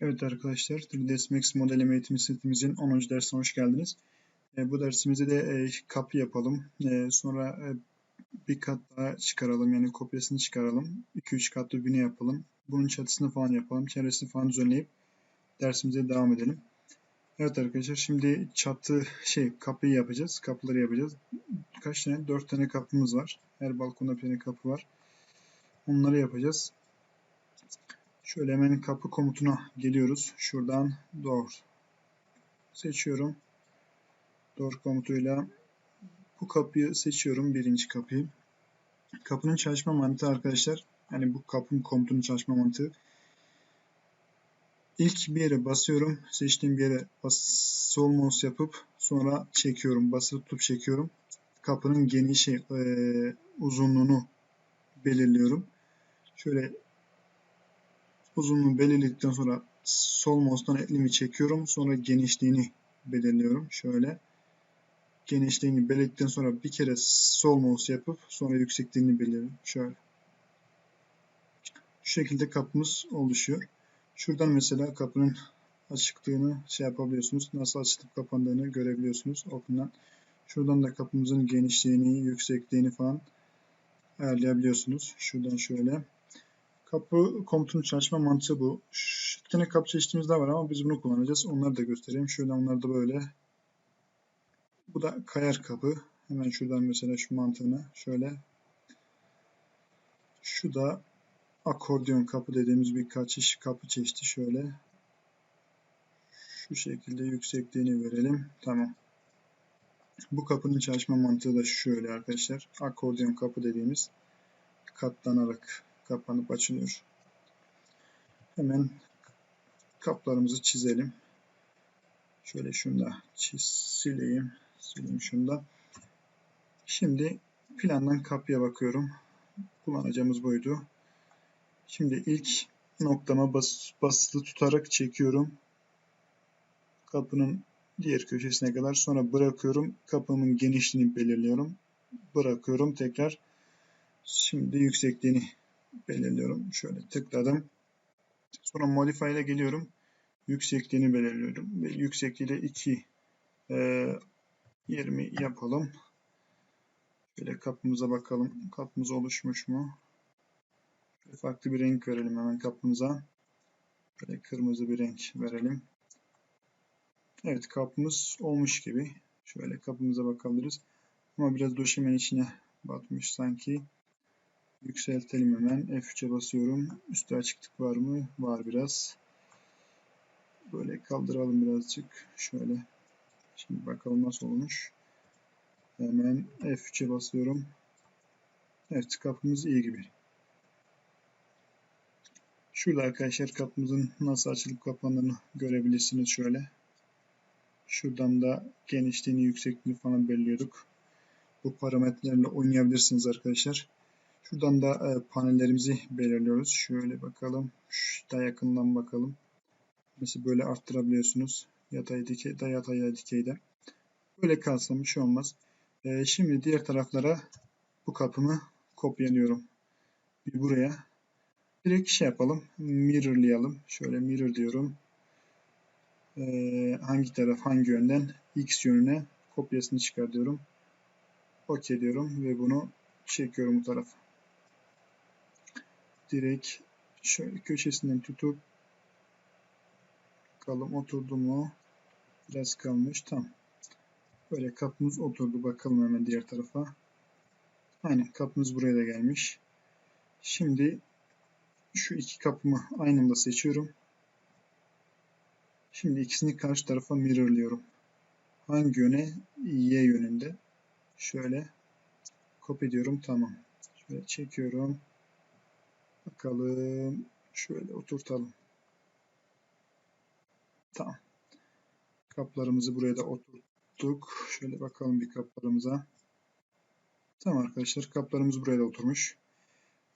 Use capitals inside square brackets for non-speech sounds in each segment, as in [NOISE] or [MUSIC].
Evet arkadaşlar, 3ds Max model eğitim setimizin 10. dersine hoş geldiniz. E, bu dersimizde de e, kapı yapalım. E, sonra e, bir kat daha çıkaralım, yani kopyasını çıkaralım. 2-3 katlı bine yapalım. Bunun çatısını falan yapalım, çevresini falan düzenleyip dersimize devam edelim. Evet arkadaşlar, şimdi çatı şey kapıyı yapacağız, kapıları yapacağız. Kaç tane? 4 tane kapımız var. Her balkonda bir tane kapı var. Onları yapacağız. Şöyle hemen kapı komutuna geliyoruz. Şuradan door seçiyorum. Door komutuyla bu kapıyı seçiyorum. Birinci kapıyı. Kapının çalışma mantığı arkadaşlar. Hani bu kapının komutunun çalışma mantığı. İlk bir yere basıyorum. Seçtiğim bir yere bas, sol mouse yapıp sonra çekiyorum. Basılı tutup çekiyorum. Kapının genişi, e, uzunluğunu belirliyorum. Şöyle uzunluğu belirledikten sonra sol mouse'dan elimi çekiyorum. Sonra genişliğini belirliyorum. Şöyle. Genişliğini belirledikten sonra bir kere sol mouse yapıp sonra yüksekliğini belirliyorum. Şöyle. Şu şekilde kapımız oluşuyor. Şuradan mesela kapının açıklığını şey yapabiliyorsunuz. Nasıl açılıp kapandığını görebiliyorsunuz. Open'dan. Şuradan da kapımızın genişliğini, yüksekliğini falan ayarlayabiliyorsunuz. Şuradan şöyle. Kapı komutunun çalışma mantığı bu. Şu tane kapı çeşitimiz daha var ama biz bunu kullanacağız. Onları da göstereyim. Şuradan onları da böyle. Bu da kayar kapı. Hemen şuradan mesela şu mantığını şöyle. Şu da akordeon kapı dediğimiz bir kaçış kapı çeşidi şöyle. Şu şekilde yüksekliğini verelim. Tamam. Bu kapının çalışma mantığı da şöyle arkadaşlar. Akordeon kapı dediğimiz katlanarak kapanıp açılıyor. Hemen kaplarımızı çizelim. Şöyle şunu da çiz, sileyim. Sileyim şunu da. Şimdi plandan kapıya bakıyorum. Kullanacağımız buydu. Şimdi ilk noktama bas, basılı tutarak çekiyorum. Kapının diğer köşesine kadar sonra bırakıyorum. Kapımın genişliğini belirliyorum. Bırakıyorum tekrar. Şimdi yüksekliğini belirliyorum. Şöyle tıkladım. Sonra modify ile geliyorum. Yüksekliğini belirliyorum. Ve yüksekliği de 2 e, 20 yapalım. Şöyle kapımıza bakalım. Kapımız oluşmuş mu? Şöyle farklı bir renk verelim hemen kapımıza. Böyle kırmızı bir renk verelim. Evet kapımız olmuş gibi. Şöyle kapımıza bakabiliriz. Ama biraz döşemenin içine batmış sanki. Yükseltelim hemen. F3'e basıyorum. Üstü açıklık var mı? Var biraz. Böyle kaldıralım birazcık. Şöyle. Şimdi bakalım nasıl olmuş. Hemen F3'e basıyorum. Evet kapımız iyi gibi. Şurada arkadaşlar kapımızın nasıl açılıp kapandığını görebilirsiniz şöyle. Şuradan da genişliğini, yüksekliğini falan belirliyorduk. Bu parametrelerle oynayabilirsiniz arkadaşlar. Şuradan da e, panellerimizi belirliyoruz. Şöyle bakalım. Daha yakından bakalım. Mesela böyle arttırabiliyorsunuz. Yatay dikey, da yatay ya dikeyde. Böyle kalsın bir şey olmaz. E, şimdi diğer taraflara bu kapımı kopyalıyorum. Bir buraya. Direkt şey yapalım. Mirrorlayalım. Şöyle mirror diyorum. E, hangi taraf hangi yönden? X yönüne kopyasını çıkartıyorum. OK diyorum ve bunu çekiyorum bu tarafa direkt şöyle köşesinden tutup bakalım oturdu mu? Biraz kalmış. Tam. Böyle kapımız oturdu. Bakalım hemen diğer tarafa. Aynen kapımız buraya da gelmiş. Şimdi şu iki kapımı aynı anda seçiyorum. Şimdi ikisini karşı tarafa mirrorlıyorum. Hangi yöne? Y yönünde. Şöyle copy diyorum. Tamam. Şöyle çekiyorum. Bakalım. Şöyle oturtalım. Tamam. Kaplarımızı buraya da oturttuk. Şöyle bakalım bir kaplarımıza. Tamam arkadaşlar kaplarımız buraya da oturmuş.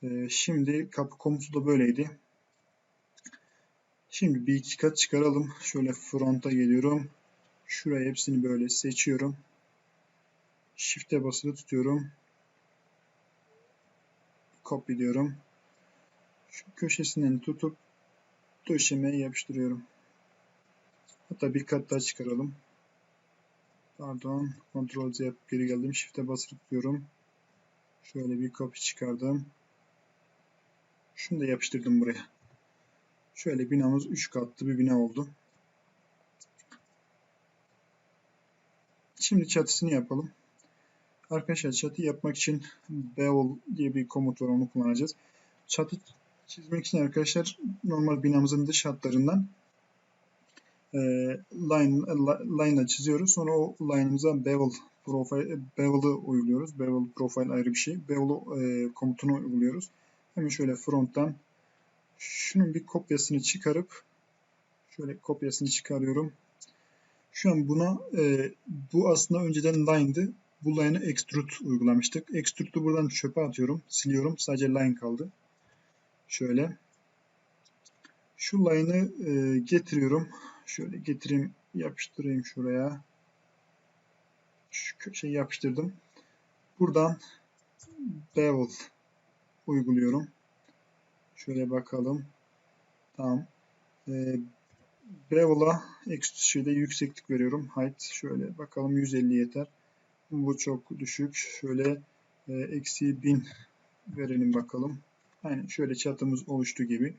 Ee, şimdi kapı komutu da böyleydi. Şimdi bir iki kat çıkaralım. Şöyle fronta geliyorum. Şuraya hepsini böyle seçiyorum. Shift'e basılı tutuyorum. Copy diyorum. Şu köşesinden tutup döşemeye yapıştırıyorum. Hatta bir kat daha çıkaralım. Pardon. Ctrl Z yapıp geri geldim. Shift'e basıp diyorum. Şöyle bir copy çıkardım. Şunu da yapıştırdım buraya. Şöyle binamız 3 katlı bir bina oldu. Şimdi çatısını yapalım. Arkadaşlar çatı yapmak için bevel diye bir komut var onu kullanacağız. Çatı çizmek için arkadaşlar normal binamızın dış hatlarından e, line line çiziyoruz. Sonra o line'ımıza bevel profile bevel'ı uyguluyoruz. Bevel profile ayrı bir şey. Bevel e, komutunu uyguluyoruz. Hemen şöyle fronttan şunun bir kopyasını çıkarıp şöyle kopyasını çıkarıyorum. Şu an buna e, bu aslında önceden line'dı. Bu line'ı extrude uygulamıştık. Extrude'u buradan çöpe atıyorum. Siliyorum. Sadece line kaldı. Şöyle. Şu line'ı e, getiriyorum. Şöyle getireyim. Yapıştırayım şuraya. Şu köşeyi yapıştırdım. Buradan bevel uyguluyorum. Şöyle bakalım. Tamam. E, Bevel'a şeyde yükseklik veriyorum. Height şöyle bakalım 150 yeter. Bu çok düşük. Şöyle e, eksi 1000 verelim bakalım. Aynen şöyle çatımız oluştu gibi.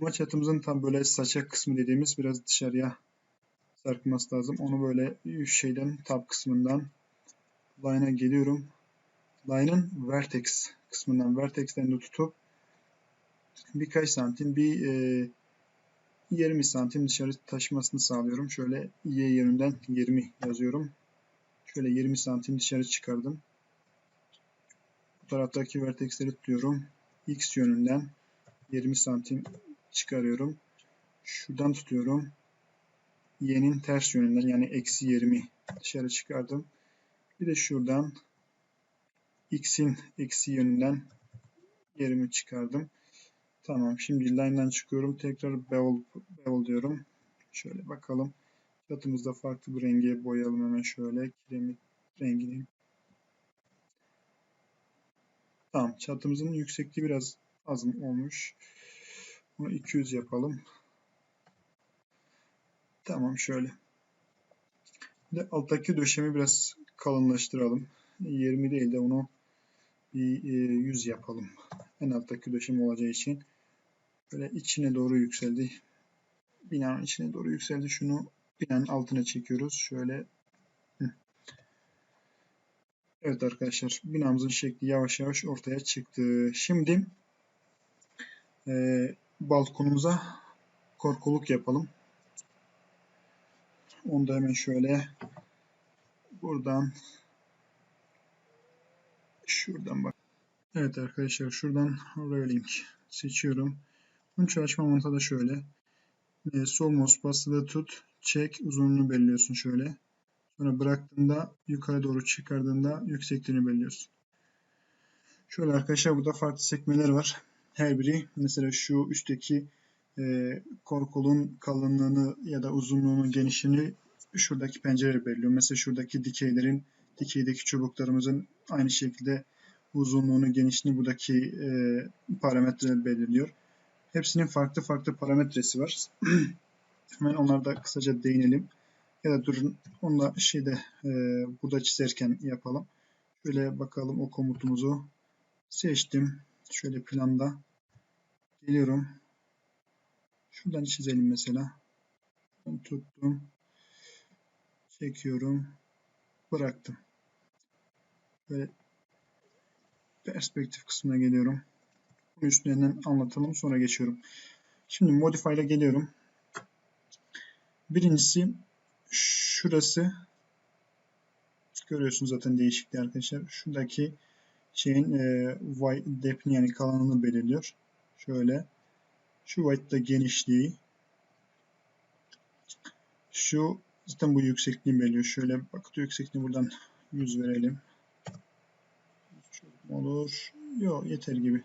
Ama çatımızın tam böyle saçak kısmı dediğimiz biraz dışarıya sarkması lazım. Onu böyle şeyden tab kısmından line'a geliyorum. Line'ın vertex kısmından vertex'ten de tutup birkaç santim bir e, 20 santim dışarı taşımasını sağlıyorum. Şöyle Y yönünden 20 yazıyorum. Şöyle 20 santim dışarı çıkardım. Taraftaki vertexleri tutuyorum. X yönünden 20 santim çıkarıyorum. Şuradan tutuyorum. Y'nin ters yönünden yani eksi 20 dışarı çıkardım. Bir de şuradan X'in eksi yönünden 20 çıkardım. Tamam. Şimdi line'dan çıkıyorum. Tekrar bevel, bevel diyorum. Şöyle bakalım. Çatımızda farklı bir renge boyayalım hemen şöyle. Kiremit rengini. Tamam. Çatımızın yüksekliği biraz az olmuş. Bunu 200 yapalım. Tamam şöyle. Bir de alttaki döşemi biraz kalınlaştıralım. 20 değil de onu bir 100 e, yapalım. En alttaki döşem olacağı için. Böyle içine doğru yükseldi. Binanın içine doğru yükseldi. Şunu binanın altına çekiyoruz. Şöyle. Evet arkadaşlar. Binamızın şekli yavaş yavaş ortaya çıktı. Şimdi e, balkonumuza korkuluk yapalım. Onu da hemen şöyle buradan şuradan bak. Evet arkadaşlar şuradan railing seçiyorum. Bunun çalışma mantığı da şöyle. E, sol mouse basılı tut. Çek uzunluğunu belirliyorsun şöyle. Sonra bıraktığında yukarı doğru çıkardığında yüksekliğini belirliyorsun. Şöyle arkadaşlar burada farklı sekmeler var. Her biri mesela şu üstteki e, korkulun kalınlığını ya da uzunluğunu, genişliğini şuradaki pencere belirliyor. Mesela şuradaki dikeylerin, dikeydeki çubuklarımızın aynı şekilde uzunluğunu, genişliğini buradaki e, parametreler belirliyor. Hepsinin farklı farklı parametresi var. [CLEARS THROAT] Hemen onlara da kısaca değinelim. Ya da durun onunla şeyde e, burada çizerken yapalım. Şöyle bakalım o komutumuzu seçtim. Şöyle planda geliyorum. Şuradan çizelim mesela. Tuttum. Çekiyorum. Bıraktım. Böyle perspektif kısmına geliyorum. Bunu üstlerinden anlatalım sonra geçiyorum. Şimdi modify ile geliyorum. Birincisi şurası görüyorsunuz zaten değişikliği arkadaşlar. Şuradaki şeyin e, white depth'ini yani kalanını belirliyor. Şöyle. Şu white da genişliği. Şu zaten bu yüksekliği belirliyor. Şöyle baktığı yüksekliği buradan 100 verelim. Olur. Yok yeter gibi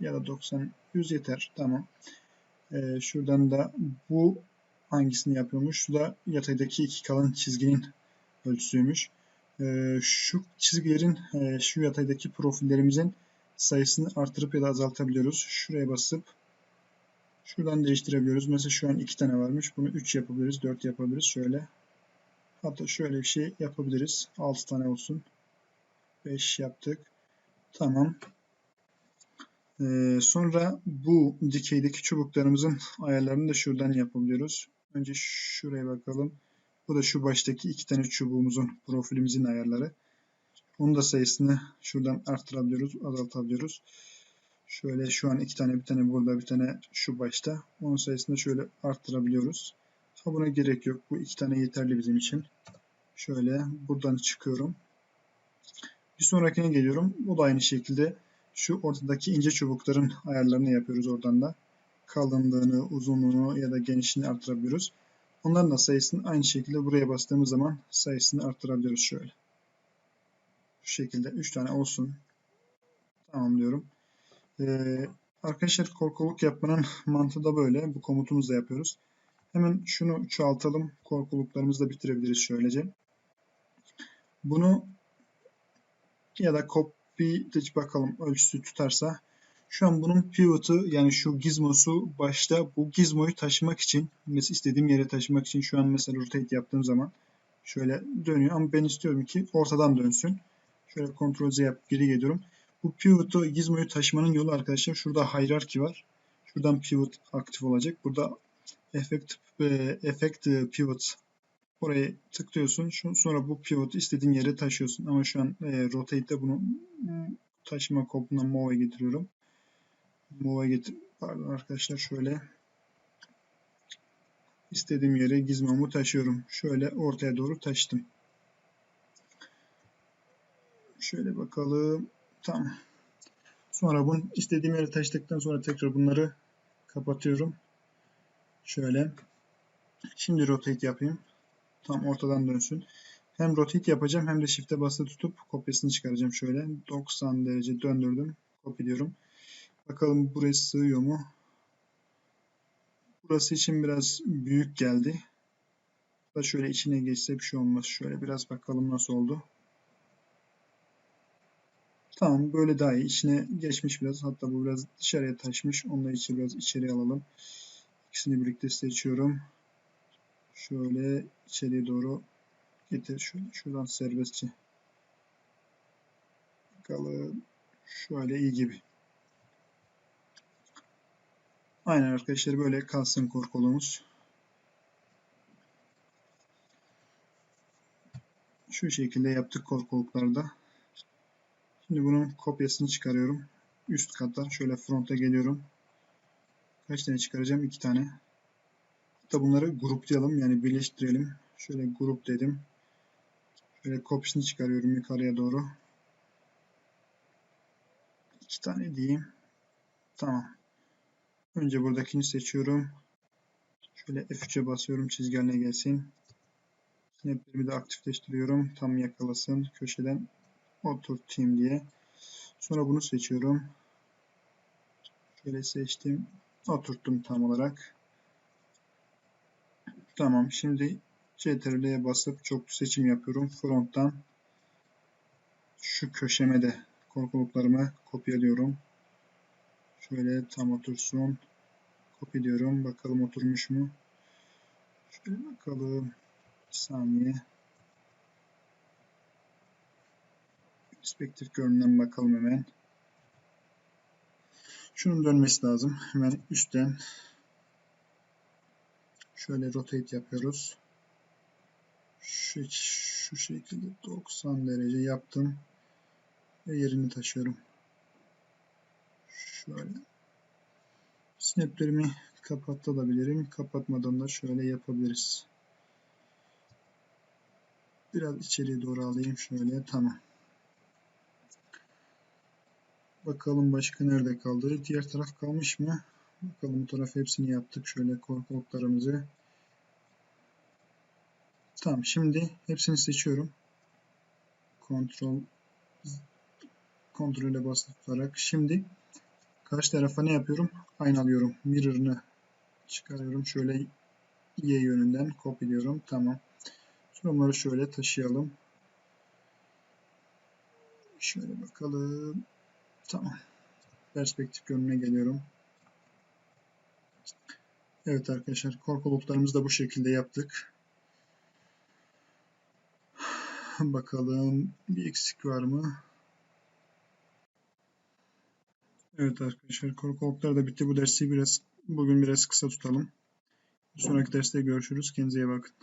ya da 90 100 yeter. Tamam. Ee, şuradan da bu hangisini yapıyormuş? Şu da yataydaki iki kalın çizginin ölçüsüymüş. Ee, şu çizgilerin e, şu yataydaki profillerimizin sayısını artırıp ya da azaltabiliyoruz. Şuraya basıp Şuradan değiştirebiliyoruz. Mesela şu an iki tane varmış. Bunu 3 yapabiliriz, 4 yapabiliriz. Şöyle. Hatta şöyle bir şey yapabiliriz. 6 tane olsun. 5 yaptık. Tamam. Ee, sonra bu dikeydeki çubuklarımızın ayarlarını da şuradan yapabiliyoruz. Önce şuraya bakalım. Bu da şu baştaki iki tane çubuğumuzun profilimizin ayarları. Onun da sayısını şuradan arttırabiliyoruz, azaltabiliyoruz. Şöyle şu an iki tane bir tane burada bir tane şu başta. Onun sayısını şöyle arttırabiliyoruz. Ha buna gerek yok. Bu iki tane yeterli bizim için. Şöyle buradan çıkıyorum. Bir sonrakine geliyorum. Bu da aynı şekilde şu ortadaki ince çubukların ayarlarını yapıyoruz oradan da. Kalınlığını, uzunluğunu ya da genişliğini arttırabiliyoruz. Onların da sayısını aynı şekilde buraya bastığımız zaman sayısını arttırabiliyoruz şöyle. Şu şekilde 3 tane olsun. Tamam diyorum. Ee, arkadaşlar korkuluk yapmanın [LAUGHS] mantığı da böyle. Bu komutumuzla yapıyoruz. Hemen şunu çoğaltalım. Korkuluklarımızı da bitirebiliriz şöylece. Bunu ya da copy bakalım ölçüsü tutarsa şu an bunun pivot'ı yani şu gizmosu başta bu gizmoyu taşımak için mesela istediğim yere taşımak için şu an mesela rotate yaptığım zaman şöyle dönüyor ama ben istiyorum ki ortadan dönsün. Şöyle Ctrl Z yap geri geliyorum. Bu pivot'u gizmoyu taşımanın yolu arkadaşlar şurada hierarchy var. Şuradan pivot aktif olacak. Burada effect, e, effect pivot oraya tıklıyorsun. Sonra bu pivotu istediğin yere taşıyorsun. Ama şu an e, rotate'de bunu taşıma kopundan move'e getiriyorum. Move'e getir pardon arkadaşlar şöyle istediğim yere gizmomu taşıyorum. Şöyle ortaya doğru taşıdım. Şöyle bakalım. Tamam. Sonra bunu istediğim yere taşıdıktan sonra tekrar bunları kapatıyorum. Şöyle. Şimdi rotate yapayım. Tam ortadan dönsün. Hem rotate yapacağım hem de shift'e basılı tutup kopyasını çıkaracağım. Şöyle 90 derece döndürdüm. Copy diyorum. Bakalım buraya sığıyor mu? Burası için biraz büyük geldi. Da şöyle içine geçse bir şey olmaz. Şöyle biraz bakalım nasıl oldu. Tamam böyle daha iyi. İçine geçmiş biraz. Hatta bu biraz dışarıya taşmış. Onunla içi biraz içeri alalım. İkisini birlikte seçiyorum. Şöyle içeriye doğru getir. Şöyle, şuradan serbestçe. Bakalım. Şöyle iyi gibi. Aynen arkadaşlar böyle kalsın korkulumuz. Şu şekilde yaptık korkuluklarda. Şimdi bunun kopyasını çıkarıyorum. Üst kata şöyle fronta geliyorum. Kaç tane çıkaracağım? İki tane. Hatta bunları gruplayalım yani birleştirelim. Şöyle grup dedim. Şöyle kopyasını çıkarıyorum yukarıya doğru. İki tane diyeyim. Tamam. Önce buradakini seçiyorum. Şöyle F3'e basıyorum çizgi haline gelsin. Snap'lerimi de aktifleştiriyorum. Tam yakalasın. Köşeden oturtayım diye. Sonra bunu seçiyorum. Şöyle seçtim. Oturttum tam olarak. Tamam. Şimdi CTRL'ye basıp çok seçim yapıyorum. Front'tan şu köşeme de korkuluklarımı kopyalıyorum. Şöyle tam otursun. Copy diyorum. Bakalım oturmuş mu? Şöyle bakalım. Bir saniye. Perspektif görünümden bakalım hemen. Şunun dönmesi lazım. Hemen üstten şöyle rotate yapıyoruz. Şu, şu şekilde 90 derece yaptım ve yerini taşıyorum. Şöyle. Snaplerimi kapatabilirim. Kapatmadan da şöyle yapabiliriz. Biraz içeriye doğru alayım. Şöyle tamam. Bakalım başka nerede kaldı? Diğer taraf kalmış mı? Bakalım bu taraf hepsini yaptık. Şöyle korkuluklarımızı. Tamam şimdi hepsini seçiyorum. Kontrol kontrole basılı tutarak. Şimdi karşı tarafa ne yapıyorum? Aynalıyorum. Mirror'ını çıkarıyorum. Şöyle Y yönünden kopyaliyorum. Tamam. Sonra bunları şöyle taşıyalım. Şöyle bakalım. Tamam. Perspektif yönüne geliyorum. Evet arkadaşlar korkuluklarımızı da bu şekilde yaptık. Bakalım bir eksik var mı? Evet arkadaşlar korkuluklar da bitti. Bu dersi biraz bugün biraz kısa tutalım. Sonraki derste görüşürüz. Kendinize iyi bakın.